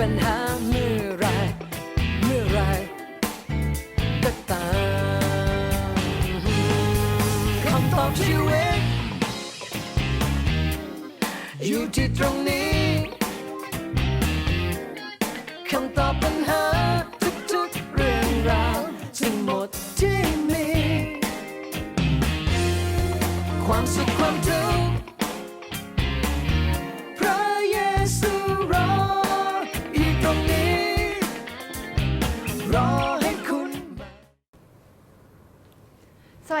ปัญหาเมื่อไร เมื่อไรก็ตามคำตอบชีวิตอยู่ที่ตรงนี้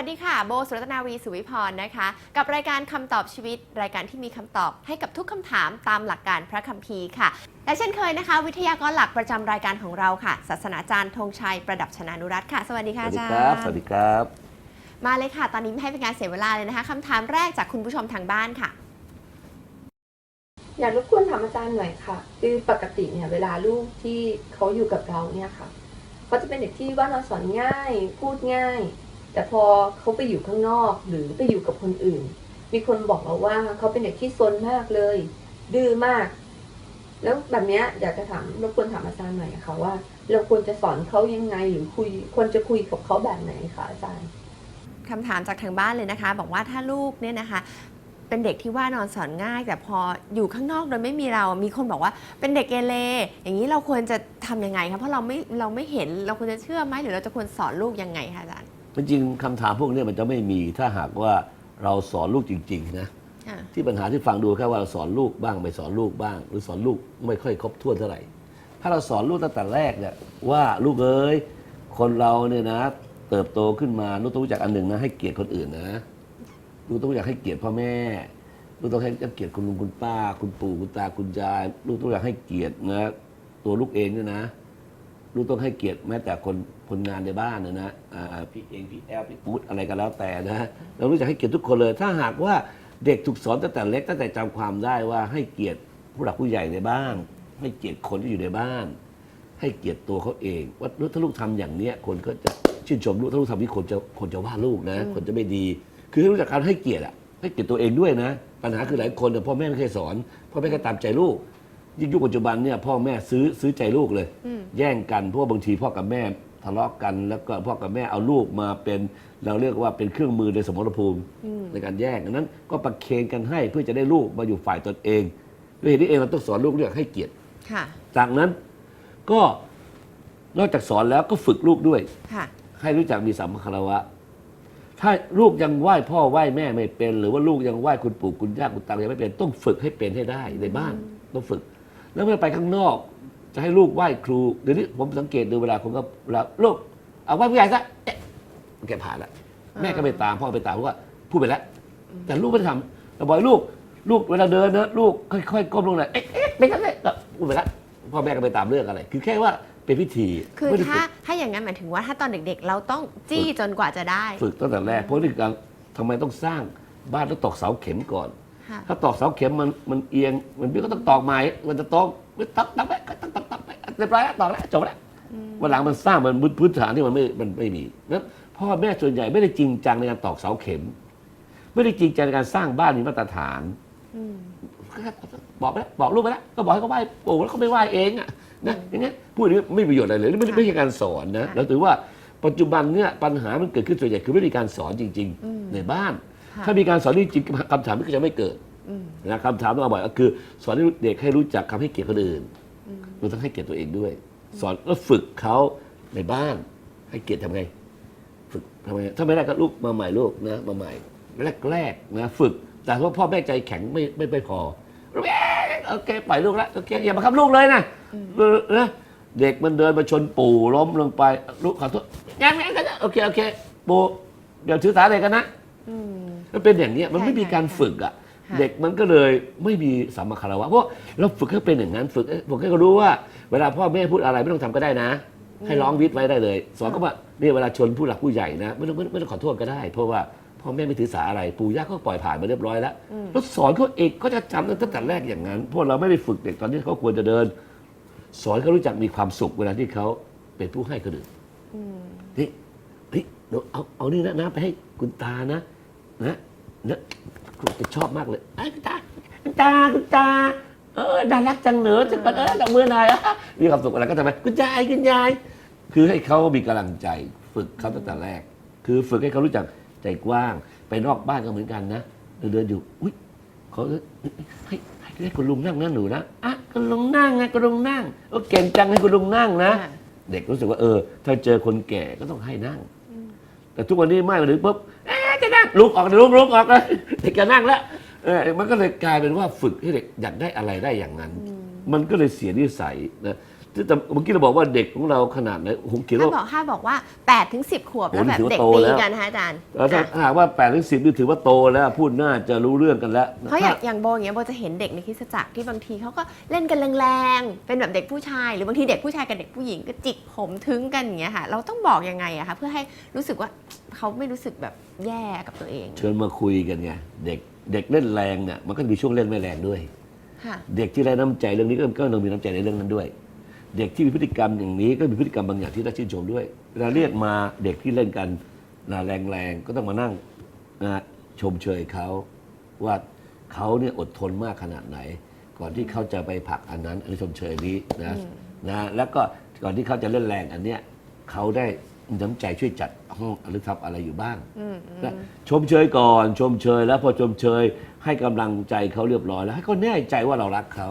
วัสดีค่ะ โบสุรัตนาวีสุวิพรนะคะ กับรายการคำตอบชีวิต รายการที่มีคำตอบให้กับทุกคำถามตามหลักการพระคัมภีร์ค่ะ และเช่นเคยนะคะ วิทยากรหลักประจำรายการของเราค่ะ ศาสนาจารย์ธงชัยประดับชนานุรัตน์ค่ะ สวัสดีค่ะสวัสอาดีจารครับย์ สวัสดีครับ มาเลยค่ะ ตอนนี้ไม่ให้เป็นการเสียเวลาเลยนะคะคำถามแรกจากคุณผู้ชมทางบ้านค่ะ อยากรบกวนถามอาจารย์หน่อยค่ะ คือปกติเนี่ยเวลาลูกที่เขาอยู่กับเราเนี่ยค่ะเขาจะเป็นเด็กที่ว่านอนสอนง่าย พูดง่าย แต่พอเขาไปอยู่ข้างนอกหรือไปอยู่กับคนอื่น มีคนบอกเราว่าเขาเป็นเด็กที่ซนมากเลย ดื้อมาก แล้วแบบนี้อยากจะถามรบกวนถามอาจารย์หน่อยค่ะว่า เราควรจะสอนเขายังไงหรือคุยควรจะคุยกับเขาแบบไหนคะอาจารย์คำถามจากทางบ้านเลยนะคะ บอกว่าถ้าลูกเนี่ยนะคะเป็นเด็กที่ว่านอนสอนง่าย แต่พออยู่ข้างนอกโดยไม่มีเรา มีคนบอกว่าเป็นเด็กเกเรอย่างนี้เราควรจะทำยังไงคะเพราะเราไม่เราไม่เห็นเราควรจะเชื่อไหมหรือเราจะควรสอนลูกยังไงคะอาจารย์ จริงๆคำถามพวกนี้มันจะไม่มีถ้าหากว่าเราสอนลูกจริง ๆ นะอ่าที่ปัญหาที่ฟังดูแค่ว่าเราสอนลูกบ้างไม่สอนลูกบ้าง หรือสอนลูกไม่ค่อยครบถ้วนเท่าไหร่ ถ้าเราสอนลูกตั้งแต่แรกเนี่ยว่าลูกเอ้ยคนเราเนี่ยนะ เติบโตขึ้นมาลูกต้องรู้จักอันหนึ่งนะให้เกียรติคนอื่นนะลูกต้องรู้จักให้เกียรติพ่อแม่ลูกต้องให้เกียรติคุณลุงคุณป้า คุณปู่คุณตาคุณยายลูกต้องอยากให้เกียรตินะตัวลูกเองด้วยนะ ลูกต้องให้เกียรติแม้แต่คนคนงานในบ้านนะนะอ่าพี่เองพี่แอลพี่ปุ๊ดอะไรก็แล้วแต่นะเรารู้จักให้เกียรติทุกคนเลย ถ้าหากว่าเด็กถูกสอนตั้งแต่เล็กตั้งแต่จำความได้ว่าให้เกียรติผู้หลักผู้ใหญ่ในบ้าน ให้เกียรติคนที่อยู่ในบ้าน ให้เกียรติตัวเขาเองว่าถ้าลูกทำอย่างเนี้ยคนก็จะชื่นชมลูกถ้าลูกทำนี้คนจะคนจะว่าลูกนะ คนจะไม่ดี คือให้รู้จักการให้เกียรติอะให้เกียรติตัวเองด้วยนะ ปัญหาคือหลายคนเนี่ยพ่อแม่ไม่เคยสอนพ่อแม่ก็ตามใจลูก ยิ่งยุคปัจจุบันเนี่ยพ่อแม่ซื้อซื้อใจลูกเลย อืม แย่งกันเพราะว่าบางทีพ่อกับแม่ทะเลาะกัน แล้วก็พ่อกับแม่เอาลูกมาเป็นเราเรียกว่าเป็นเครื่องมือในสมรภูมิอืม ในการแย่งดังนั้นก็ประเคนกันให้เพื่อจะได้ลูกมาอยู่ฝ่ายตนเองด้วยเหตุนี้เองเราต้องสอนลูกเรื่องให้เกียรติ ค่ะ จากนั้นก็นอกจากสอนแล้วก็ฝึกลูกด้วย ค่ะ ให้รู้จักมีสัมมาคารวะ ถ้าลูกยังไหว้พ่อไหว้แม่ไม่เป็น หรือว่าลูกยังไหว้คุณปู่คุณย่าคุณตายังไม่เป็น ต้องฝึกให้เป็นให้ได้ในบ้าน ต้องฝึก แล้วเมื่อไปข้างนอก จะให้ลูกไหว้ครู เดี๋ยวนี้ผมสังเกตดูเวลาผมก็เวลาลูกเอาไหว้ผู้ใหญ่ซะเอ๊ะแกผ่านละแม่ก็ไปตามพ่อไปตามเพราะว่าพูดไปแล้ว แต่ลูกไม่ได้ทำเราบอกให้ลูกลูกเวลาเดินนะลูกค่อยๆก้มลงหน่อยเอ๊ะเอ๊ะเป็นกันเลยก็พูดไปแล้วพ่อแม่ก็ไปตามเรื่องอะไร คือแค่ว่าเป็นพิธีคือไม่ได้ถ้าฝึกถ้าอย่างนั้นหมายถึงว่าถ้าตอนเด็กๆ เราต้องจี้จนกว่าจะได้ ฝึกตั้งแต่แรกเพราะนี่การทำไมต้องสร้างบ้านต้องตอกเสาเข็มก่อนค่ะ ถ้าตอกเสาเข็มมันมันเอียงมันพี่ก็ต้องตอกใหม่มันจะตอกไม่ตักตักไปตักตักตักไปเรียบร้อยแล้วตอกแล้วจบแล้ววันหลังมันสร้างมันพื้นฐานที่มันไม่มันไม่มีนั้นพ่อแม่ส่วนใหญ่ไม่ได้จริงจังในการตอกเสาเข็ม ไม่ได้จริงจังในการสร้างบ้านมีมาตรฐานอืมบอกไปแล้วบอกลูกไปแล้วก็บอกให้เขาไหว้ปู่แล้วเขาไม่ไหว้เองอะนะอย่างเงี้ยพูดอย่างนี้ไม่มีประโยชน์อะไรเลยไม่ได้ไม่ใช่การสอนนะค่ะเราถือว่าปัจจุบันเนี่ยปัญหามันเกิดขึ้นส่วนใหญ่คือไม่มีการสอนจริงอืมๆในบ้านค่ะ ถ้ามีการสอนจริงๆคำถามมันก็จะไม่เกิดอืมนะคำถามต้องมาบ่อยก็คือ สอนให้เด็กให้รู้จักคำให้เกียรติคนอื่นอืมเราต้องให้เกียรติตัวเองด้วย สอนแล้วฝึกเขาในบ้าน ให้เกียรติทำไง ฝึกทำไงถ้าไม่ได้ก็ลูกมาใหม่ลูกนะมาใหม่แรกๆนะฝึก แต่ว่าพ่อแม่ใจแข็งไม่ไม่ไม่พอโอเคปล่อยลูกแล้วโอเคอย่ามาคับลูกเลยนะเออนะเด็กมันเดินมาชนปู่ล้มลงไปลูกขอโทษยังไงก็ได้โอเคโอเค ปู่เดี๋ยวถือสาเลยกันนะอื มมันเป็นอย่างเนี้ยมันไม่มีการฝึกอะ ค่ะ เด็กมันก็เลยไม่มีสัมมาคารวะเพราะเราฝึกให้เป็นอย่างนั้นฝึกให้ฝึกให้เขารู้ว่าเวลาพ่อแม่พูดอะไรไม่ต้องทำก็ได้นะ ให้ร้องวิทย์ไว้ได้เลย สอนก็ว่าเนี่ยเวลาชนผู้หลักผู้ใหญ่นะไม่ต้องไม่ต้องไม่ต้องขอโทษก็ได้ เพราะว่าพ่อแม่ไม่ถือสาอะไรปู่ย่าก็ปล่อยผ่านมาเรียบร้อยแล้วแล้วสอนเขาเองก็จะจำตั้งแต่แรกอย่างนั้นเพราะเราไม่ได้ฝึกเด็กตอนที่เขาควรจะเดิน สอนเขารู้จักมีความสุขเวลาที่เขาเป็นผู้ให้คนอื่นอืมนี่เฮ้ยเดี๋ยวเอาเอานี่นะนะไปให้คุณตานะ นะนะคุณจะชอบมากเลยไอ้ยคุณตาคุณตาคุณตาเออน่ารักจังเหนือจังเออดอกมือหน่อยอะมีความสุขอะไรก็ทำไมคุณยายคุณยาย คือให้เขามีกำลังใจ ฝึกเขาตั้งแต่แรก คือฝึกให้เขารู้จักใจกว้าง ไปนอกบ้านก็เหมือนกันนะเดินเดินอยู่อุ้ยเขาเอ้ยให้ให้ให้คุณลุงนั่งนะหนูนะอะคุณลุงนั่งไงคุณลุงนั่งโอ้เก่งจังให้คุณลุงนั่งนะค่ะเด็กรู้สึกว่าเออ ถ้าเจอคนแก่ก็ต้องให้นั่ง แต่ทุกวันนี้ไม่มาถึงปุ๊บเอ๊ะ จะนั่งลุกออกลุกลุกออกเลยเด็กจะนั่งแล้วเออมันก็เลยกลายเป็นว่าฝึกให้เด็กอยากได้อะไรได้อย่างนั้น มันก็เลยเสียนิสัยนะ แต่เมื่อกี้เราบอกว่าเด็กของเราขนาดไหนผมคิดถ้าว่าบอกถ้าบอกว่า8ถึง10ขวบแล้วโอ้นี่แบบถือว่าเด็กโตตีแล้ว กันนะคะอาจารย์แล้วถ้าอะหากว่า8ปดถึงสิบนี่ถือว่าโตแล้ว พูดน่าจะรู้เรื่องกันแล้วเพราะอย่างอย่างโบอย่างเงี้ยโบจะเห็นเด็กในคริสตจักรที่บางทีเขาก็เล่นกันแรงๆ เป็นแบบเด็กผู้ชาย หรือบางทีเด็กผู้ชายกับเด็กผู้หญิงก็จิกผมทึ้งกันอย่างเงี้ยค่ะ เราต้องบอกยังไงอะคะเพื่อให้รู้สึกว่าเขาไม่รู้สึกแบบแย่กับตัวเองเชิญมาคุยกันไงเด็กเด็กเล่นแรงเนี่ยมันก็มีช่วงเล่นไม่แรงด้วย ค่ะ เด็กที่ไร้น้ำใจเรื่องนี้ก็ก็ต้องมีน้ำใจในเรื่องนั้นด้วย เด็กที่มีพฤติกรรมอย่างนี้ก็มีพฤติกรรมบางอย่างที่น่าชื่นชมด้วยเวลาเรียกมาเด็กที่เล่นกันนะแรงๆก็ต้องมานั่งนะชมเชยเขาว่าเขาเนี่ยอดทนมากขนาดไหน ก่อนที่เขาจะไปผลักอันนั้นอันนี้ชมเชยนี้นะนะแล้วก็ก่อนที่เขาจะเล่นแรงอันเนี้ยเขาได้มีน้ำใจช่วยจัดห้องหรือทำอะไรอยู่บ้างอืมอืมนะชมเชยก่อนชมเชย แล้วพอชมเชยให้กำลังใจเขาเรียบร้อยแล้วให้เขาแน่ใจว่าเรารักเขา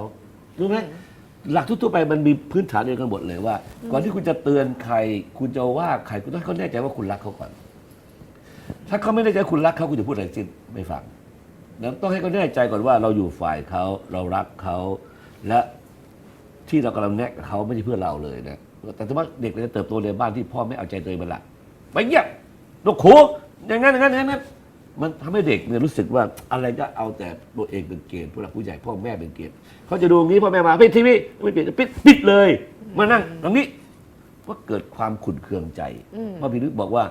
รู้ไหม หลักทั่วๆไปมันมีพื้นฐานเดียวกันหมดเลยว่า ก่อนที่คุณจะเตือนใคร คุณจะว่าใครคุณต้องให้เขาแน่ใจว่าคุณรักเขาก่อน ถ้าเขาไม่แน่ใจคุณรักเขาคุณจะพูดอะไรสิ้นไม่ฟังต้องให้เขาแน่ใจก่อนว่าเราอยู่ฝ่ายเขาเรารักเขาและที่เรากำลังแนะกับเขาไม่ใช่เพื่อเราเลยนะแต่ถ้าว่าเด็กจะเติบโตในบ้านที่พ่อไม่เอาใจตัวเองเป็นหลักไปเงียบลูกครูอย่างนั้นอย่างนั้นอย่างนั้น มันทำให้เด็กเนี่ยรู้สึกว่าอะไรก็เอาแต่ตัวเองเป็นเกณฑ์ผู้หลักผู้ใหญ่พ่อแม่เป็นเกณฑ์เขาจะดูอย่างนี้พ่อแม่มาปิดทีวีไม่ปิดปิดปิดเลย มานั่งตรงนี้ว่าเกิดความขุ่นเคืองใจอืมพระพินึกบอกว่า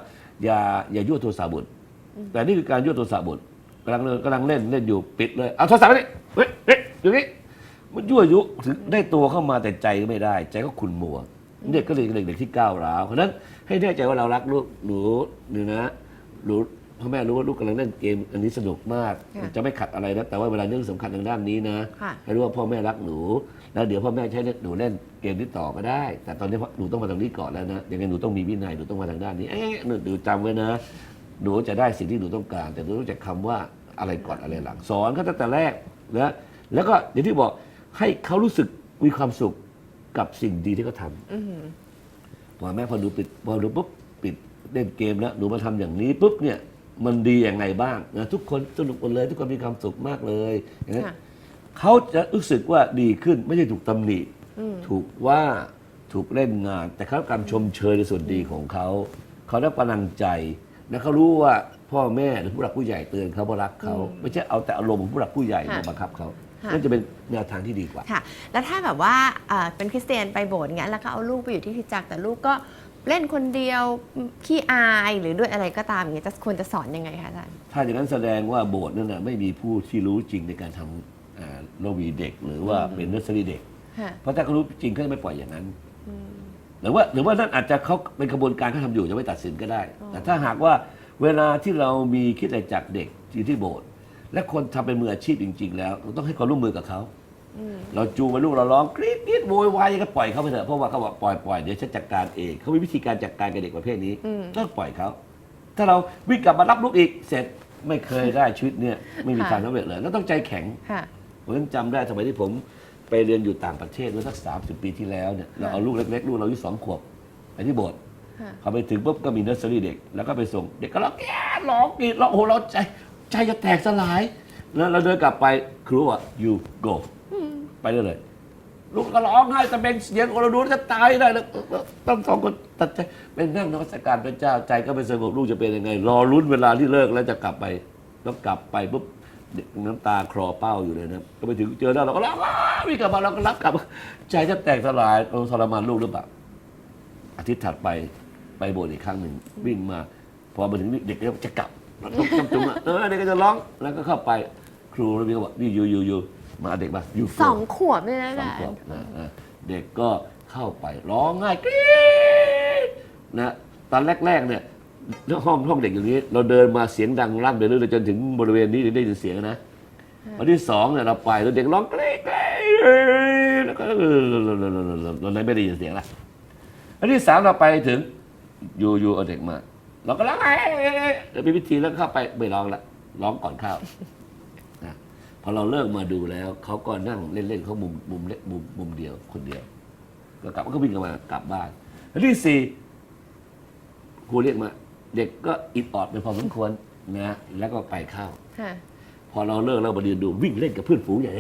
อย่าอย่ายั่วโทรศัพท์บุตรแต่นี่คือการยั่วโทรศัพท์บุตรกำลังเล่นกำลังเล่นเล่นอยู่ปิดเลยเอาโทรศัพท์ไปนี่เฮ้ยเฮ้ยอยู่นี่มันยั่วยุถึงได้ตัวเข้ามาแต่ใจไม่ได้ ใจก็ขุ่นมัวเด็กก็เลยเด็กๆที่ก้าวร้าวเพราะฉะนั้นให้แน่ใจว่าเรารักลูกหนูหนูนะหนู พ่อแม่รู้ว่าลูกกำลังเล่นเกมอันนี้สนุกมากค่ะ จะไม่ขัดอะไรนะแต่ว่าเวลาเรื่องสำคัญทางด้านนี้นะค่ะ ให้รู้ว่าพ่อแม่รักหนู แล้วเดี๋ยวพ่อแม่ใช้หนูเล่นเกมนี้ต่อก็ได้ แต่ตอนนี้หนูต้องมาทางนี้ก่อนแล้วนะยังไงหนูต้องมีวินัยหนูต้องมาทางด้านนี้เอ๊ะหนูหนูจำไว้นะ หนูจะได้สิ่งที่หนูต้องการ แต่หนูต้องจักคำว่าอะไรก่อนอะไรหลังสอนเขาตั้งแต่แรกนะแล้วก็อย่างที่บอกให้เขารู้สึกมีความสุขกับสิ่งดีที่เขาทำ อืมพอแม่พอดูปิดพอดูปุ๊บปิดเล่นเกมแล้วหนูมาทำอย่างนี้ปุ๊บเนี่ย มันดีอย่างไงบ้างนะทุกคนสนุกหมดเลย ทุกคนมีความสุขมากเลยอย่างนั้นค่ะ เขาจะรู้สึกว่าดีขึ้นไม่ใช่ถูกตำหนิ อืม ถูกว่าถูกเล่นงาน แต่เขาการชมเชยในส่วนดีของเขา เขาได้กำลังใจ และเขารู้ว่าพ่อแม่หรือผู้หลักผู้ใหญ่เตือนเขาว่ารักเขาไม่ใช่เอาแต่อารมณ์ของผู้หลักผู้ใหญ่มาบังคับเขาค่ะ นั่นจะเป็นแนวทางที่ดีกว่า ค่ะ แล้วถ้าแบบว่าเอ่อเป็นคริสเตียนไปโบสถ์เงี้ยแล้วก็เอาลูกไปอยู่ที่คริสตจักรแต่ลูกก็ เล่นคนเดียวขี้อายหรือด้วยอะไรก็ตามอย่างเงี้ยจะควรจะสอนยังไงคะอาจารย์ ถ้าอย่างนั้นแสดงว่าโบสถ์นั่นนะไม่มีผู้ที่รู้จริงในการทำอ่าโลวีเด็ก หรือว่าเป็นเนอร์เซอรี่เด็ก ค่ะ เพราะถ้าเขารู้จริงเขาจะไม่ปล่อยอย่างนั้น หรือว่าหรือว่านั่นอาจจะเขาเป็นกระบวนการเขาทำอยู่จะไม่ตัดสินก็ได้ แต่ถ้าหากว่าเวลาที่เรามีคิดอะไรจากเด็กที่ที่โบสถ์และคนทำเป็นมืออาชีพจริง ๆ แล้วเราต้องให้ความร่วมมือกับเขา เราจูงไปลูกเราร้องกรี๊ดกรี๊ดโวยวายก็ปล่อยเขาไปเถอะเพราะว่าเขาบอกปล่อยปล่อยเดี๋ยวฉันจัดการเองเขามีวิธีการจัดการกับเด็กประเภทนี้อืมก็ปล่อยเขาถ้าเราวิ่งกลับมารับลูกอีกเสร็จไม่เคยได้ชีวิตเนี่ยไม่มีทางสำเร็จเลยแล้วต้องใจแข็งค่ะผมยังจำได้สมัยที่ผมไปเรียนอยู่ต่างประเทศเมื่อสักสามสิบปีที่แล้วเนี่ยเราเอาลูกเล็กๆลูกเราอายุสองขวบไปที่โบสถ์ค่ะเขาไปถึงปุ๊บก็มีเนอร์เซอรี่เด็ก แล้วก็ไปส่ง เด็กก็ร้องแก่ร้องกรีดร้องโอ้โหเราใจใจจะแตกสลาย แล้วเราเดินกลับไปครูว่า you go เรื่อยๆลูกก็ร้องไห้แต่เป็นเสียงโอรดูจะตายได้แล้วต้องสองคนตัดใจเป็นนั่งนมัสการพระเจ้าใจก็ไม่สงบลูกจะเป็นยังไง รอลุ้นเวลาที่เลิกแล้วจะกลับไปแล้วกลับไปปุ๊บเด็กน้ำตาคลอเป้าอยู่เลยนะก็ไปถึงเจอแล้วเราก็ร้องวิ่งกลับมาเราก็รับกลับ ใจจะแตกสลายเออทรมานลูกหรือเปล่าอาทิตย์ถัดไปไปโบสถ์อีกครั้งหนึ่งวิ่งมาพอมาถึงเด็กก็จะกลับต้องจำจุงอะเออเด็กก็จะร้องแล้วก็เข้าไปครูแล้วมีก็บอกนี่อยู่อยู่อยู่ มาเอาเด็กมาอยู่สองขวบเนี่ยนะสองคะขวบนะอะเด็กก็เข้าไปร้องไห้กรี๊ดนะตอนแรกๆเนี่ยห้องห้องเด็กอย่างนี้ เราเดินมาเสียงดังลั่นไปเรื่อยๆจนถึงบริเวณนี้ได้ยินเสียงนะวันที่สองเนี่ยเราไปแล้วเด็กร้องกรี๊ดกรี๊ดแล้วก็เออเราไม่ได้ยินเสียงละอันที่สามเราไปถึงอยู่อยู่เอาเด็กมา เราก็ร้องไห้เดี๋ยวมีพิธีแล้วเข้าไปไม่ร้องละร้องก่อนเข้านะพ อเราเลิกมาดูแล้วเขาก็นั่งเล่นๆเขามุมมุมเล็กมุมมุมเดียวคนเดียว ก็กลับก็วิ่งกลับมากลับบ้านอันที่สี่ครูเรียกมา เด็กก็อิดออดไปพอสมควรนะแล้วก็ไปเข้าค่ะ พอเราเลิกเรามาเดินดูวิ่งเล่นกับเพื่อนฝูงใหญ่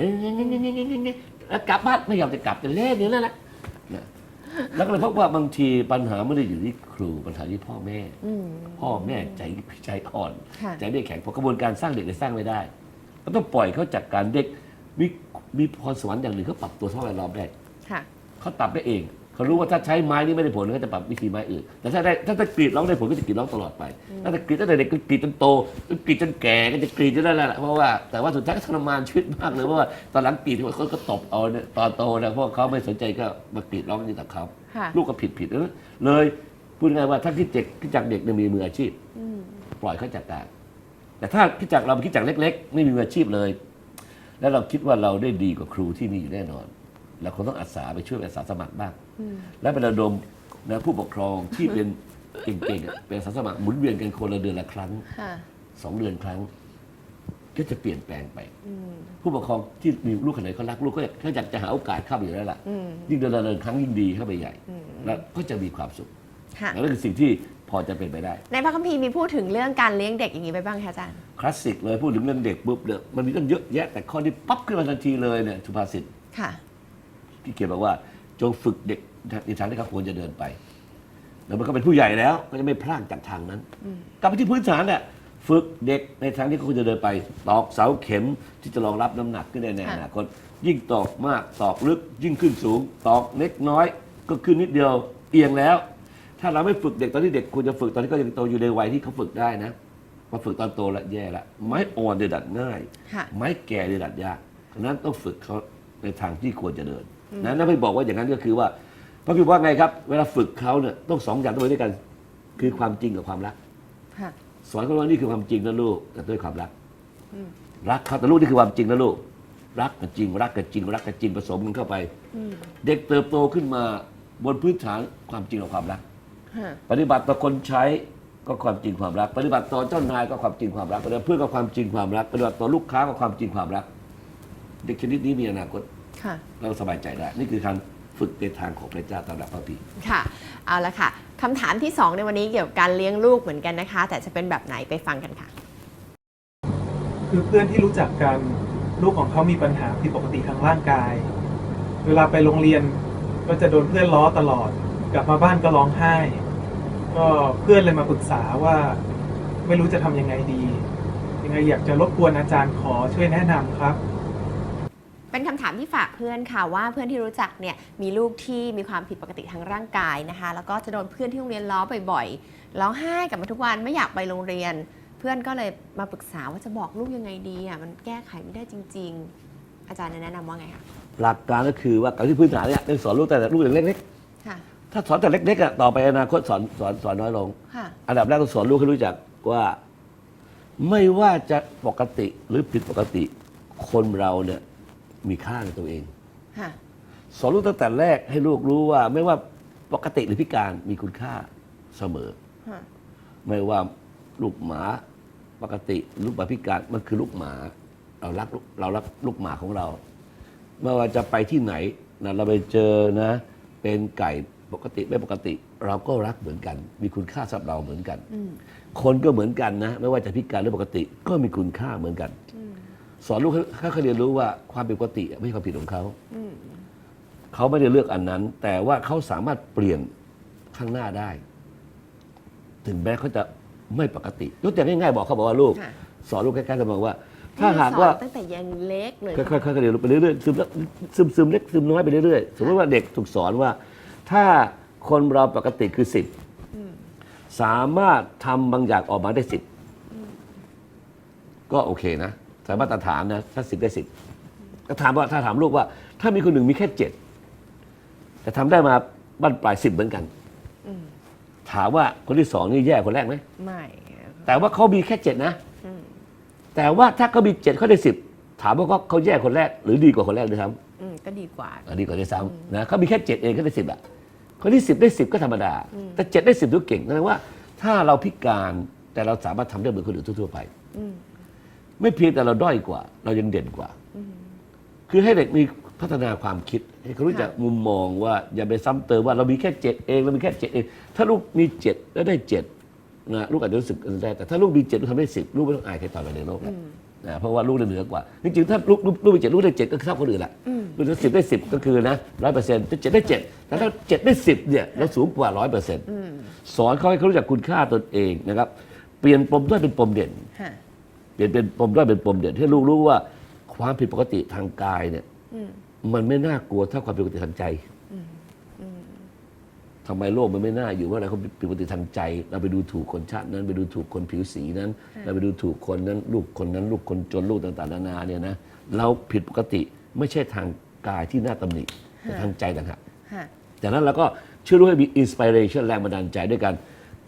แล้วกลับบ้านไม่ยอมจะกลับจะเล่นนี่แหละนะนะแล้วก็เลยพบว่าบางทีปัญหาไม่ได้อยู่ที่ครูปัญหาที่พ่อแม่อืมพ่อแม่ใจใจอ่อนค่ะใจไม่แข็งเพราะกระบวนการสร้างเด็กเลยสร้างไม่ได้ ก็ต้องปล่อยเขาจัดการเด็กมีมีพรสวรรค์อย่างหนึ่งเขาปรับตัวสภาพแวดล้อมได้ค่ะ เขาปรับได้เองเขารู้ว่าถ้าใช้ไม้นี่ไม่ได้ผลเขาจะปรับวิธีไม้อื่น แต่ถ้าได้ถ้าจะกรีดร้องได้ผลก็จะกรีดร้องตลอดไปถ้าจะกรีดตั้งแต่เด็กก็กรีดจนโตกรีดจนแก่ก็จะกรีดจนได้แหละเพราะว่าแต่ว่าสุดท้ายก็ทรมานชีวิตมากเลยเพราะว่าตอนหลังกรีดเขาก็ตบเอาเนี่ยตอนโตนะเพราะเขาไม่สนใจก็มากรีดร้องนี่กับเขาค่ะลูกก็ผิดผิดนะเลยพูดง่ายๆว่าถ้าคิดเจ็กคิดจากเด็กเนี่ยมีมืออาชีพอืมปล่อยเขาจัดการ แต่ถ้าคิดจากเราคิดจากเล็ก ๆ ไม่มีมืออาชีพเลย แล้วเราคิดว่าเราได้ดีกว่าครูที่มีอยู่แน่นอนเราคงต้องอาสาไปช่วยอาสาสมัครบ้างอืมและเป็นระดมนะผู้ปกครองที่เป็นเก่งๆอะเป็นอาสาสมัครหมุนเวียนกันคนละเดือนละครั้งค่ะสองเดือนครั้ง ก็จะเปลี่ยนแปลงไปอืมผู้ปกครองที่มีลูกคนไหนเขารักลูกก็เขาอยากจะหาโอกาสเข้าไปอยู่แล้วล่ะอืมยิ่งเดือนละเดือนครั้งยิ่งดีเข้าไปใหญ่อืมแล้วก็จะมีความสุข ค่ะแล้วนั่นคือสิ่งที่พอจะเป็นไปได้ ในพระคัมภีร์มีพูดถึงเรื่องการเลี้ยงเด็กอย่างนี้ไปบ้างคะอาจารย์ คลาสสิกเลยพูดถึงเรื่องเด็กปุ๊บเนี่ยมันมีตั้งเยอะแยะ แต่ข้อนี้ปั๊บขึ้นมาทันทีเลยเนี่ยสุภาษิตค่ะ ที่เขียนบอกว่าจงฝึกเด็กในทางที่เขาควรจะเดินไป แล้วมันก็เป็นผู้ใหญ่แล้วก็จะไม่พลาดจากทางนั้นอืมกลับไปที่พื้นฐานเนี่ยฝึกเด็กในทางที่เขาควรจะเดินไป ตอกเสาเข็มที่จะรองรับน้ำหนักขึ้นได้ในอนาคตยิ่งตอกมากตอกลึกยิ่งขึ้นสูง ตอกเล็กน้อย ก็ขึ้นนิดเดียวเอียงแล้ว ถ้าเราไม่ฝึกเด็กตอนที่เด็กควรจะฝึกตอนที่เขายังโตอยู่ในวัยที่เขาฝึกได้นะมาฝึกตอนโตแล้วแย่ละไม้อ่อนเดือดัดง่าย ค่ะ ไม้แก่เดือดัดยากฉะนั้นต้องฝึกเขาในทางที่ควรจะเดินนะนั่นไม่บอกว่าอย่างนั้นก็คือว่าพระพิมพ์ว่าไงครับ เวลาฝึกเขาเนี่ยต้องสองอย่างต้องไปด้วยกัน คือความจริงกับความรัก ค่ะ สอนเขาว่านี่คือความจริงนะลูกแต่ด้วยความรักอืม รักเขาแต่ลูกนี่คือความจริงนะลูกรักกับจริง รักกับจริงรักกับจริงผสมกันเข้าไป อืม เด็กเติบโตขึ้นมาบนพื้นฐานความจริงกับความรักค่ะ ปฏิบัติต่อคนใช้ก็ความจริงความรัก ปฏิบัติต่อเจ้านายก็ความจริงความรักปฏิบัติเพื่อนก็ความจริงความรัก ปฏิบัติต่อลูกค้าก็ความจริงความรัก เด็กชนิดนี้มีอนาคตค่ะเราสบายใจได้ นี่คือการฝึกในทางของพระเจ้าตามหลักพระพีร์ค่ะ เอาละค่ะคำถามที่ 2 ในวันนี้เกี่ยวกับการเลี้ยงลูกเหมือนกันนะคะ แต่จะเป็นแบบไหนไปฟังกันค่ะ คือเพื่อนที่รู้จักกันลูกของเขามีปัญหาผิดปกติทางร่างกาย เวลาไปโรงเรียนก็จะโดนเพื่อนล้อตลอด กลับมาบ้านก็ร้องไห้ ก็เพื่อนเลยมาปรึกษาว่าไม่รู้จะทำยังไงดี ยังไงอยากจะรบกวนอาจารย์ขอช่วยแนะนำครับเป็นคำถามที่ฝากเพื่อนค่ะว่าเพื่อนที่รู้จักเนี่ยมีลูกที่มีความผิดปกติทางร่างกายนะคะ แล้วก็จะโดนเพื่อนที่โรงเรียนล้อบ่อยๆร้องไห้กลับมาทุกวันไม่อยากไปโรงเรียน เพื่อนก็เลยมาปรึกษาว่าจะบอกลูกยังไงดีอะมันแก้ไขไม่ได้จริง ๆ อาจารย์แนะนำว่าไงคะหลักการก็คือว่าการที่พื้นฐานเนี่ยต้องสอนลูกแต่ลูกอย่างเล็กค่ะๆ ถ้าสอนแต่เล็กๆอะต่อไปอนาคตสอนสอนสอนน้อยลง ค่ะ อันดับแรกต้องสอนลูกให้รู้จักว่า ไม่ว่าจะปกติหรือผิดปกติ คนเราเนี่ยมีค่าในตัวเอง ค่ะ สอนลูกตั้งแต่แรกให้ลูกรู้ว่า ไม่ว่าปกติหรือพิการมีคุณค่าเสมอ ค่ะ ไม่ว่าลูกหมาปกติลูกหมาพิการมันคือลูกหมา เรารักลูกเรารักลูกหมาของเรา ไม่ว่าจะไปที่ไหนนะเราไปเจอนะ เป็นไก่ ปกติไม่ปกติ เราก็รักเหมือนกัน มีคุณค่าสำหรับเราเหมือนกันอืมคนก็เหมือนกันนะ ไม่ว่าจะพิการหรือปกติก็มีคุณค่าเหมือนกันอืมสอนลูกให้ให้เขาเรียนรู้ว่าความเป็นปกติไม่ใช่ความผิดของเขาเขาไม่ได้เลือกอันนั้น แต่ว่าเขาสามารถเปลี่ยนข้างหน้าได้ ถึงแม้เขาจะไม่ปกติยกตัวอย่างง่ายๆบอกเขาบอกว่าลูกค่ะสอนลูกใกล้ๆกันบอกว่า ถ้าหากว่าสอนตั้งแต่ยังเล็กเลยค่อยๆค่อยๆเรียนรู้ไปเรื่อยๆซึมแล้วซึมซึมเล็กซึมน้อยไปเรื่อยๆสมมติว่าเด็กถูกสอนว่า ถ้าคนเราปกติคือสิบสามารถทำบางอย่างออกมาได้สิบก็โอเคนะสามารถฐานนะถ้าสิบได้สิบก็ถามว่าถ้าถามลูกว่า ถ้ามีคนหนึ่งมีแค่เจ็ดแต่ทำได้มาบ้านปลายสิบเหมือนกันถามว่าคนที่สองนี่แย่กว่าคนแรกไหมไม่ แต่ว่าเขามีแค่เจ็ดนะแต่ว่าถ้าเขามีเจ็ดเขาได้สิบถามว่าเขาเขาแย่คนแรก หรือดีกว่าคนแรกด้วยซ้อืมก็ดีกว่าำอะดีกว่าด้วยซ้ำนะเขามีแค่เจ็ดเองเขาได้สิบอะ คนที่สิบได้สิบก็ธรรมดา แต่เจ็ดได้สิบถือเก่งแสดงว่า ถ้าเราพิการแต่เราสามารถทำได้เหมือนคนอื่นทั่วๆไปไม่เพียงแต่เราด้อยกว่า เรายังเด่นกว่า คือให้เด็กมีพัฒนาความคิดให้เขารู้จักมุมมองว่าอย่าไปซ้ำเติมว่าเรามีแค่เจ็ดเองเรามีแค่เจ็ดเอง ถ้าลูกมีเจ็ดแล้วได้เจ็ดนะลูกอาจจะรู้สึกได้แต่ถ้าลูกมีเจ็ดลูกทำได้สิบลูกไม่ต้องอายใครต่อไปในโลกแล้ว นะเพราะว่าลูกได้เหนือกว่า จริงๆ ถ้าลูกลูกลูกมีเจ็ดลูกได้เจ็ดก็เท่าคนอื่นแหละลูกได้สิบได้สิบก็คือนะร้อยเปอร์เซ็นต์ถ้าเจ็ดได้เจ็ดแต่ถ้าเจ็ดได้สิบเนี่ยเราสูงกว่าร้อยเปอร์เซ็นต์สอนเขาให้เขารู้จักคุณค่าตนเองนะครับ เปลี่ยนปมด้อยเป็นปมเด่นค่ะเปลี่ยนเป็นปมด้อยเป็นปมเด่นให้ลูกรู้ว่าความผิดปกติทางกายเนี่ยมันไม่น่ากลัวเท่าความผิดปกติทางใจ ทำไมโลกมันไม่น่าอยู่ว่าอะไรเขาผิดปกติทางใจ เราไปดูถูกคนชาตินั้น ไปดูถูกคนผิวสีนั้น เราไปดูถูกคนนั้น ลูกคนนั้น ลูกคนจนลูกต่างๆนานาเนี่ยนะเราผิดปกติไม่ใช่ทางกายที่น่าตำหนิแต่ทางใจต่างหากค่ะจากนั้นเราก็ช่วยรู้ให้มีอินสปิเรชันแรงบันดาลใจด้วยกัน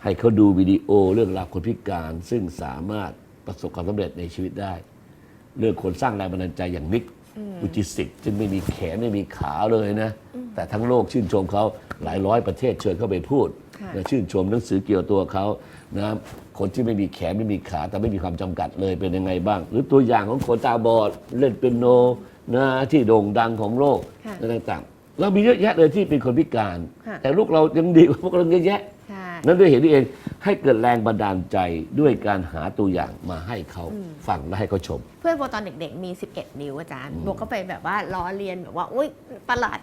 ให้เขาดูวิดีโอเรื่องราวคนพิการ ซึ่งสามารถประสบความสำเร็จในชีวิตได้ เรื่องคนสร้างแรงบันดาลใจอย่างนิก อุจิสิกษ์ซึ่งไม่มีแขนไม่มีขาเลยนะ แต่ทั้งโลกชื่นชมเขาหลายร้อยประเทศเชิญเข้าไปพูดค่ะนะชื่นชมหนังสือเกี่ยวตัวเขานะคนที่ไม่มีแขนไม่มีขาแต่ไม่มีความจำกัดเลยเป็นยังไงบ้าง หรือตัวอย่างของคนตาบอดเล่นเปียโนนะที่โด่งดังของโลกค่ะอะไรต่างๆเรามีเยอะแยะเลยที่เป็นคนพิการค่ะแต่ลูกเรายังดีกว่าพวกเราเยอะแยะค่ะ นั้นด้วยเหตุนี้เองให้เกิดแรงบันดาลใจด้วยการหาตัวอย่างมาให้เขาฟังและให้เขาชม เพื่อนโบตอนเด็กๆมี 11 นิ้วอาจารย์โบก็ไปแบบว่าล้อเลียนแบบว่าอุ้ยประหลาด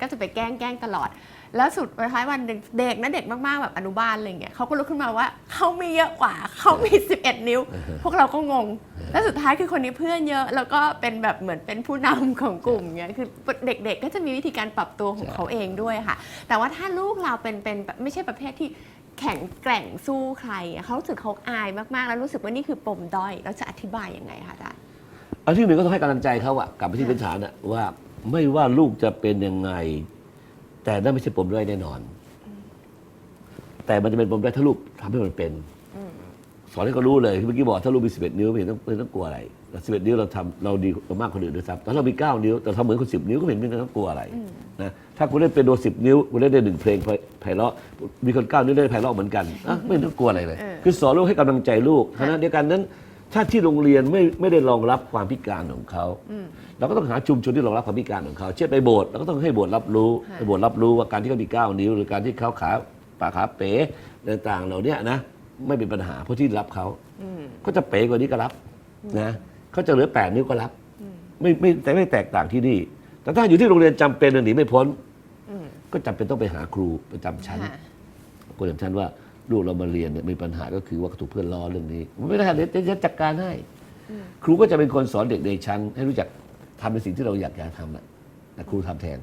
ก็จะไปแกล้งแกล้งตลอด แล้วสุดท้ายวันหนึ่งเด็กนะเด็กมากๆแบบอนุบาลอะไรเงี้ยเขาก็ลุกขึ้นมาว่าเขามีเยอะกว่าเขามี 11 นิ้ว พวกเราก็งง แล้วสุดท้ายคือคนนี้เพื่อนเยอะ แล้วก็เป็นแบบเหมือนเป็นผู้นำของกลุ่มเงี้ยคือเด็กๆ ก็จะมีวิธีการปรับตัวของใช่เขาเองด้วยค่ะ แต่ว่าถ้าลูกเราเป็นเป็นแบบไม่ใช่ประเภทที่ แข็งแกร่งสู้ใครอะเขารู้สึกเขาอายมากๆ แล้วรู้สึกว่านี่คือปมด้อยเราจะอธิบายยังไงคะอาจารย์อันที่หนึ่งก็ต้องให้กำลังใจเขาอะกลับไปที่พื้นฐานอะว่าไม่ว่าลูกจะเป็นยังไง แต่นั่นไม่ใช่ปมด้อยแน่นอน แต่มันจะเป็นปมด้อยถ้าลูกทำให้มันเป็น สอนให้เขารู้เลยที่เมื่อกี้บอกถ้าลูกมี11นิ้วไม่เห็นต้องไม่ต้องกลัวอะไรแต่11นิ้วเราทำเราดีกว่ามากคนอื่นด้วยซ้ำแต่ถ้าเรามี9นิ้วแต่ทำเหมือนคน10นิ้วก็ไม่เห็นไม่ต้องกลัวอะไรนะ ถ้าคุณได้เป็นโด10นิ้วคุณได้ได้หนึ่งเพลงไพเราะมีคน9นิ้วได้ไพเราะเหมือนกันอะไม่ต้องกลัวอะไรเลยเออคือสอนลูกให้กำลังใจลูกขณะเดียวกันนั้น ถ้าที่โรงเรียนไม่ไม่ได้รองรับความพิการของเขาเราก็ต้องหาชุมชนที่รองรับความพิการของเขา เช่นไปโบสถ์เราก็ต้องให้โบสถ์รับรู้ค่ะให้โบสถ์รับรู้ว่าการที่เขามีเก้านิ้ว หรือการที่เขาขาปากขาเป๋ต่างๆเหล่าเนี้ยนะไม่เป็นปัญหาเพราะที่รับเขาเขาจะเป๋กว่านี้ก็รับนะเขาจะเหลือแปดนิ้วก็รับ ไม่ไม่แต่ไม่แตกต่างที่นี่ แต่ถ้าอยู่ที่โรงเรียนจำเป็นหนีไม่พ้น อืมก็จำเป็นต้องไปหาครูประจำชั้น ค่ะคนอย่างฉันว่าลูกเรามาเรียนเนี่ยมีปัญหาก็คือว่าถูกเพื่อนล้อเรื่องนี้มันไม่ได้เดี๋ยวจะจัดการให้ ครูก็จะเป็นคนสอนเด็กในชั้น ให้รู้จักทำในสิ่งที่เราอยากจะทำแหละแต่ครูทำแทน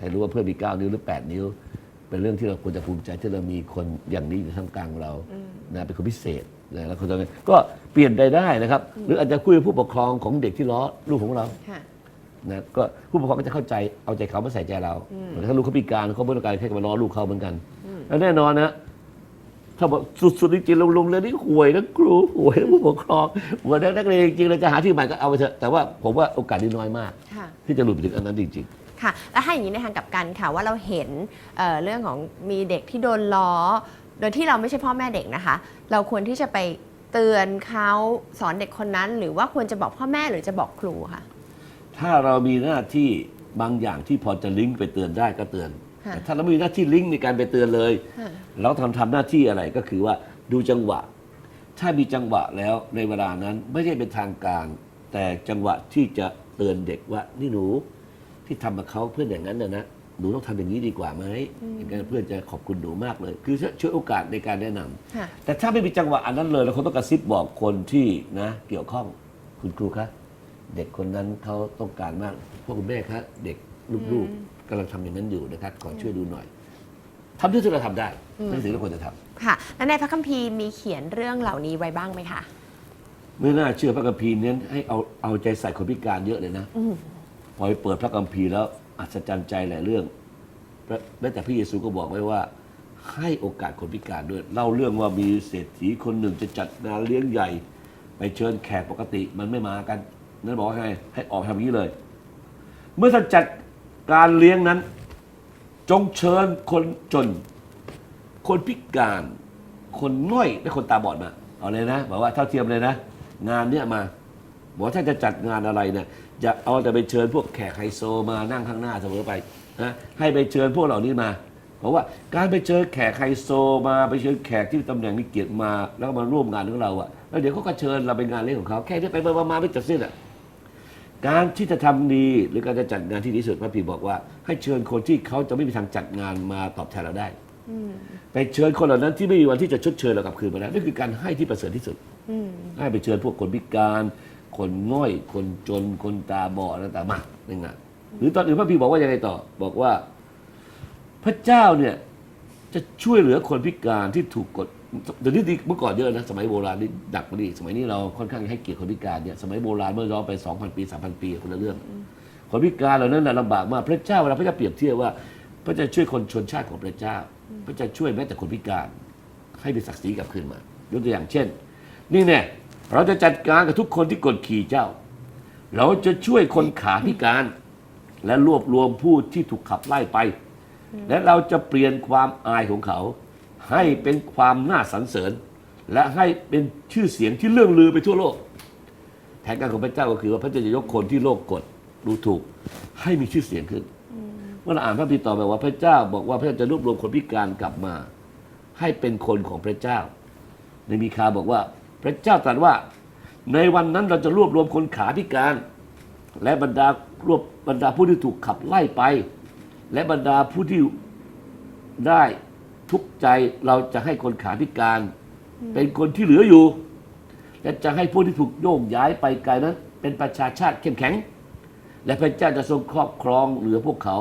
ให้รู้ว่าเพื่อนมี9นิ้วหรือ8นิ้ว เป็นเรื่องที่เราควรจะภูมิใจที่เรามีคนอย่างนี้อยู่ท่ามกลางเรานะเป็นคนพิเศษนะแล้วคนจะก็เปลี่ยนได้ได้นะครับ หรืออาจจะคุยกับผู้ปกครองของเด็กที่ล้อลูกของเรา ค่ะ นะก็ผู้ปกครองก็จะเข้าใจเอาใจเขามาใส่ใจเราแต่ถ้าลูกเขาพิการเขาไม่ต้องการแค่มาล้อลูกเขาเหมือนกันแล้วแน่นอนนะถ้าบอกสุดๆจริงๆโรงเรียนนี่ห่วยนะครูห่วยนะผู้ปกครองห่วยนะนักเรียนจริงๆเราจะหาที่ใหม่ก็เอาไปเถอะแต่ว่าผมว่าโอกาสนี่น้อยมากค่ะที่จะหลุดไปถึงอันนั้นจริงค่ะแล้วถ้าอย่างนี้ในทางกลับกันค่ะว่าเราเห็นเอ่อเรื่องของมีเด็กที่โดนล้อ โดยที่เราไม่ใช่พ่อแม่เด็กนะคะ เราควรที่จะไปเตือนเขาสอนเด็กคนนั้น หรือว่าควรจะบอกพ่อแม่หรือจะบอกครูค่ะๆ ถ้าเรามีหน้าที่บางอย่างที่พอจะลิงก์ไปเตือนได้ก็เตือน ค่ะแต่ถ้าเราไม่มีหน้าที่ลิงก์ในการไปเตือนเลย ค่ะ เราทำทำหน้าที่อะไรก็คือว่าดูจังหวะ ถ้ามีจังหวะแล้วในเวลานั้นไม่ใช่เป็นทางการแต่แต่จังหวะที่จะเตือนเด็กว่านี่หนูที่ทำกับเขาเพื่อนอย่างนั้นนะนะหนูต้องทำอย่างนี้ดีกว่าไหมอย่างนั้นเพื่อนจะขอบคุณหนูมากเลย คือช่วยโอกาสในการแนะนำ ค่ะ แต่ถ้าไม่มีจังหวะอันนั้นเลยเราคงต้องกระซิบบอกคนที่นะ เกี่ยวข้องคุณครูคะ เด็กคนนั้นเขาต้องการมากพ่อคุณแม่คะเด็กลูกๆกำลังทำอย่างนั้นอยู่นะครับขอช่วยดูหน่อยทำที่สุดเราทำได้นั่นสิ่งที่เราควรจะทำค่ะ และในพระคัมภีร์มีเขียนเรื่องเหล่านี้ไว้บ้างไหมคะไม่น่าเชื่อพระคัมภีร์เน้นให้เอาเอาใจใส่คนพิการเยอะเลยนะอืมพอไปเปิดพระคัมภีร์แล้วอัศจรรย์ใจหลายเรื่องพระแม้แต่พระเยซูก็บอกไว้ว่า ให้โอกาสคนพิการด้วยเล่าเรื่องว่ามีเศรษฐีคนหนึ่งจะจัดงานเลี้ยงใหญ่ ไปเชิญแขกปกติมันไม่มากัน นั่นบอกว่าไงให้ออกทำอย่างนี้เลย เมื่อท่านจัดการเลี้ยงนั้น จงเชิญคนจน คนพิการ คนง่อยและคนตาบอดมาเอาเลยนะบอกว่าเท่าเทียมเลยนะ งานเนี้ยมาบอกว่าถ้าจะจัดงานอะไรเนี่ยจะเอาแต่ไปเชิญพวกแขกไฮโซมานั่งข้างหน้าเสมอไปนะให้ไปเชิญพวกเหล่านี้มาเพราะว่าการไปเชิญแขกไฮโซมาไปเชิญแขกที่ตำแหน่งมีเกียรติมา แล้วมาร่วมงานของเราอะแล้วเดี๋ยวเขาก็เชิญเราไปงานเลี้ยงของเขาแค่นี้ไปมามาไม่จบสิ้นอะ การที่จะทำดีหรือการจะจัดงานที่ดีที่สุดพระพีบอกว่า ให้เชิญคนที่เขาจะไม่มีทางจัดงานมาตอบแทนเราได้ อืมไปเชิญคนเหล่านั้นที่ไม่มีวันที่จะชดเชยเรากลับคืนมาแล้วนั่นคือการให้ที่ประเสริฐที่สุด อืมให้ไปเชิญพวกคนพิการ คนง่อย คนจน คนตาบอดอะไรต่างๆมานี่นะหรือตอนอื่นพระพีบอกว่ายังไงต่อ บอกว่า พระเจ้าเนี่ยจะช่วยเหลือคนพิการที่ถูกกด เดี๋ยวนี้ดีเมื่อก่อนเยอะนะ สมัยโบราณนี่ดักกว่านี้สมัยนี้เราค่อนข้างให้เกียรติคนพิการเนี่ยสมัยโบราณเมื่อย้อนไป 2,000 ปี 3,000 ปีคนละเรื่อง คนพิการเหล่านั้นนะลำบากมากพระเจ้าเวลาพระเจ้าเปรียบเทียบว่า พระเจ้าช่วยคนชนชาติของพระเจ้า พระเจ้าช่วยแม้แต่คนพิการ ให้มีศักดิ์ศรีกลับคืนมายกตัวอย่างเช่น นี่แน่เราจะจัดการกับทุกคนที่กดขี่เจ้า เราจะช่วยคนขาพิการ และรวบรวมผู้ที่ถูกขับไล่ไป และเราจะเปลี่ยนความอายของเขา ให้เป็นความน่าสรรเสริญ และให้เป็นชื่อเสียงที่เลื่องลือไปทั่วโลก แผนการของพระเจ้าก็คือว่าพระเจ้าจะยกคนที่โลกกดดูถูก ให้มีชื่อเสียงขึ้นเมื่อเราอ่านพระพีต่อไปว่าพระเจ้าบอกว่าพระเจ้าจะรวบรวมคนพิการกลับมา ให้เป็นคนของพระเจ้า ในมีคาบอกว่าพระเจ้าตรัสว่าในวันนั้นเราจะรวบรวมคนขาพิการ และบรรดารวบบรรดาผู้ที่ถูกขับไล่ไป และบรรดาผู้ที่ได้ ทุกข์ใจเราจะให้คนขาพิการ เป็นคนที่เหลืออยู่ และจะให้ผู้ที่ถูกโยกย้ายไปไกลนั้น เป็นประชาชาติเข้มแข็ง และพระเจ้าจะทรงครอบครองเหลือพวกเขา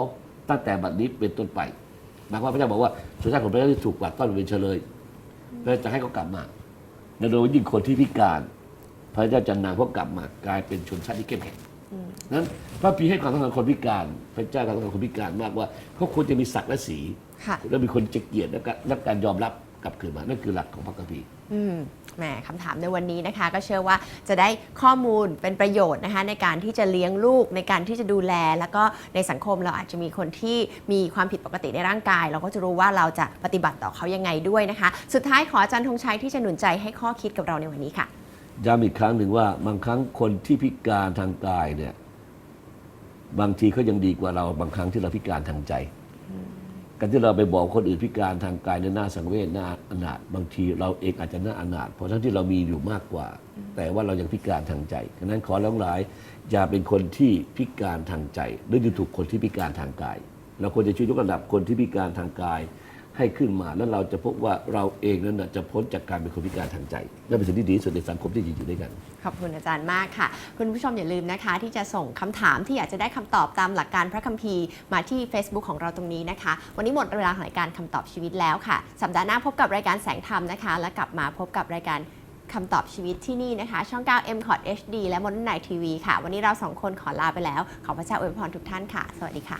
ตั้งแต่บัดนี้เป็นต้นไปหมายความว่าพระเจ้าบอกว่าชนชาติของพระเจ้าที่ถูกกวาดต้อนเป็นเฉลยพระเจ้าจะให้เขากลับมาและโดยยิ่งคนที่พิการ พระเจ้าจะนำเขากลับมากลายเป็นชนชาติที่เข้มแข็งนั้นพระพีให้ความสำคัญคนพิการ พระเจ้าให้ความสำคัญคนพิการมากว่าเขาควรจะมีศักดิ์และสีค่ะ แล้วมีคนจะเกลียดและการรับการยอมรับกลับคืนมานั่นคือหลักของพระคัมภีร์อืมแหมคำถามในวันนี้นะคะ ก็เชื่อว่าจะได้ข้อมูลเป็นประโยชน์นะคะ ในการที่จะเลี้ยงลูกในการที่จะดูแล แล้วก็ในสังคมเราอาจจะมีคนที่มีความผิดปกติในร่างกาย เราก็จะรู้ว่าเราจะปฏิบัติต่อเขายังไงด้วยนะคะ สุดท้ายขออาจารย์ธงชัยที่จะหนุนใจให้ข้อคิดกับเราในวันนี้ค่ะย้ำอีกครั้งหนึ่งว่าบางครั้งคนที่พิการทางกายเนี่ย บางทีเขายังดีกว่าเราบางครั้งที่เราพิการทางใจ การที่เราไปบอกคนอื่นพิการทางกายในหน้าสังเวชหน้าอนาถบางทีเราเองอาจจะหน้าอนาถเพราะทั้งที่เรามีอยู่มากกว่า แต่ว่าเรายังพิการทางใจฉะนั้นขอร้องหลายอย่าเป็นคนที่พิการทางใจหรือดูถูกคนที่พิการทางกายเราควรจะช่วยยกระดับคนที่พิการทางกาย ให้ขึ้นมาแล้วเราจะพบว่าเราเองนั้นนะจะพ้นจากการเป็นคนพิการทางใจนั่นเป็นสิ่งที่ดีที่สุดในสังคมที่อยู่ด้วยกัน ขอบคุณอาจารย์มากค่ะ คุณผู้ชมอย่าลืมนะคะ ที่จะส่งคำถามที่อยากจะได้คำตอบตามหลักการพระคัมภีร์มาที่ Facebook ของเราตรงนี้นะคะ วันนี้หมดเวลาของรายการคำตอบชีวิตแล้วค่ะ สัปดาห์หน้าพบกับรายการแสงธรรมนะคะ และกลับมาพบกับรายการคำตอบชีวิตที่นี่นะคะ ช่อง 9 m c o t HD และมนนายทีวีค่ะ วันนี้เราสองคนขอลาไปแล้ว ขอพระเจ้าอวยพรทุกท่านค่ะ สวัสดีค่ะ